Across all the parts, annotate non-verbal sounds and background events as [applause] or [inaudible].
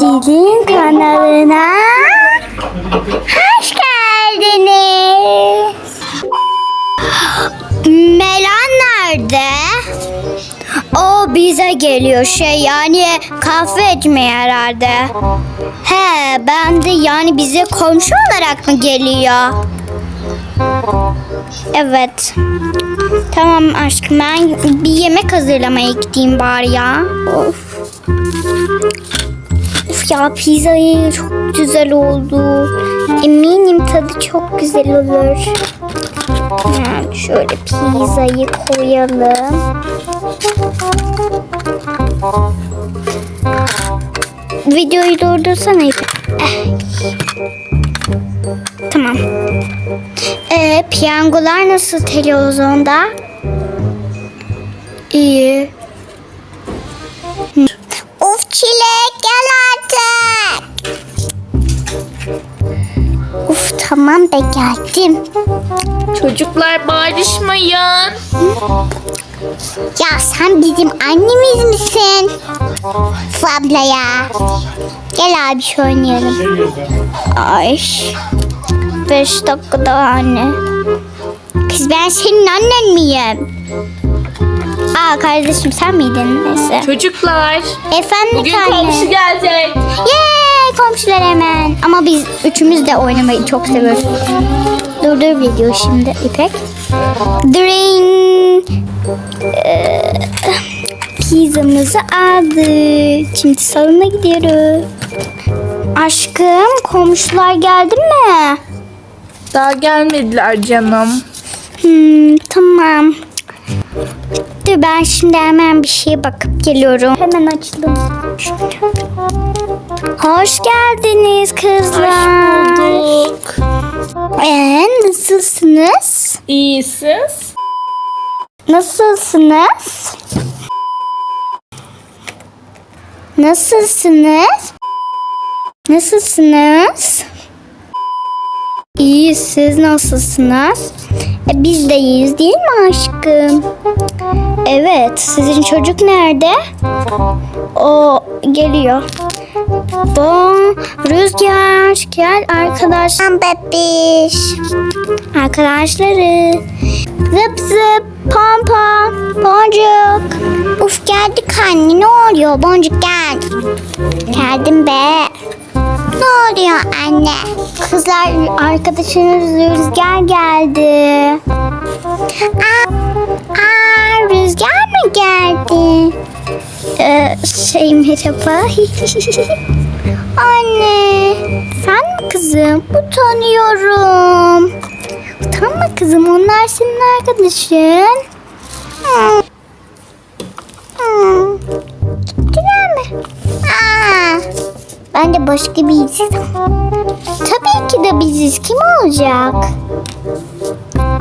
Dilin kanalına hoş geldiniz. Melan nerede? O bize geliyor şey yani kahve içmeye herhalde. He ben de yani bize komşu olarak mı geliyor? Evet. Tamam aşkım ben bir yemek hazırlamaya gideyim bari ya. Of. Ya pizzayı çok güzel oldu. Eminim tadı çok güzel olur. Hemen şöyle pizzayı koyalım. Videoyu durdursana. Eh. Tamam. Ee, piyangolar nasıl televizyonda? İyi. Tamam be geldim. Çocuklar bağırışmayın. Ya sen bizim annemiz misin? Abla ya. Gel abi şu oynayalım. Ay. Beş dakika daha anne. Kız ben senin annen miyim? Aa kardeşim sen miydin? Neyse. Çocuklar Efendim bugün anne. komşu gelecek. Yay komşular hemen. Ama biz üçümüz de oynamayı çok seviyoruz. Dur dur video şimdi İpek. Drain. Ee, pizzamızı aldık. Şimdi salona gidiyoruz. Aşkım komşular geldi mi? Daha gelmediler canım. Hmm, tamam. Dur ben şimdi hemen bir şeye bakıp geliyorum. Hemen açtım. Hoş geldiniz kızlar. Bulduk. Ee, nasılsınız? İyi siz? Nasılsınız? Nasılsınız? Nasılsınız? İyi, siz nasılsınız? E, biz de iyiyiz değil mi aşkım? Evet, sizin çocuk nerede? O geliyor. Bon, Rüzgar, gel arkadaşlar. Bebiş. Arkadaşları. Zıp zıp, pom pom, boncuk. Uf geldik anne, ne oluyor? Boncuk gel. Geldim be. Ne oluyor anne? Kızlar arkadaşınız Rüzgar geldi. Aa, aa Rüzgar mı geldi? Şey merhaba. [laughs] Anne, sen mi kızım? Utanıyorum. Utanma kızım, onlar senin arkadaşın. Hmm. Hmm. Mi? Aa, ben de başka birisi. Tabii ki de biziz. Kim olacak?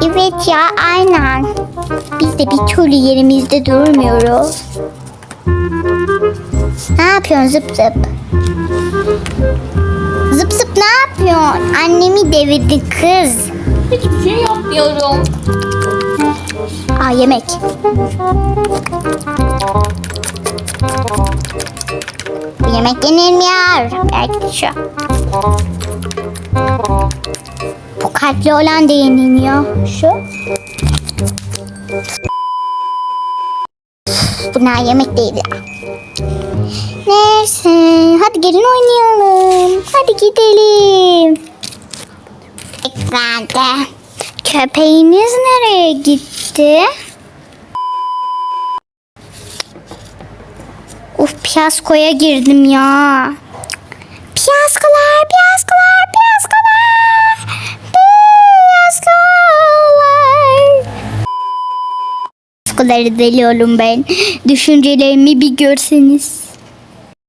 Evet ya, aynen. Biz de bir türlü yerimizde durmuyoruz. Ne yapıyorsun zıp zıp? Zıp zıp ne yapıyorsun? Annemi devirdin kız. Hiçbir şey yapmıyorum. Aa yemek. Bu yemek yenilmiyor. Belki şu. Bu kalpli olan da yenilmiyor. Şu. Bunlar yemek değil ya. Neyse. Hadi gelin oynayalım. Hadi gidelim. Ekranda. Köpeğiniz nereye gitti? Uf piyaskoya girdim ya. Piyaskolar, Piyaskoları deliyorum ben. Düşüncelerimi bir görseniz.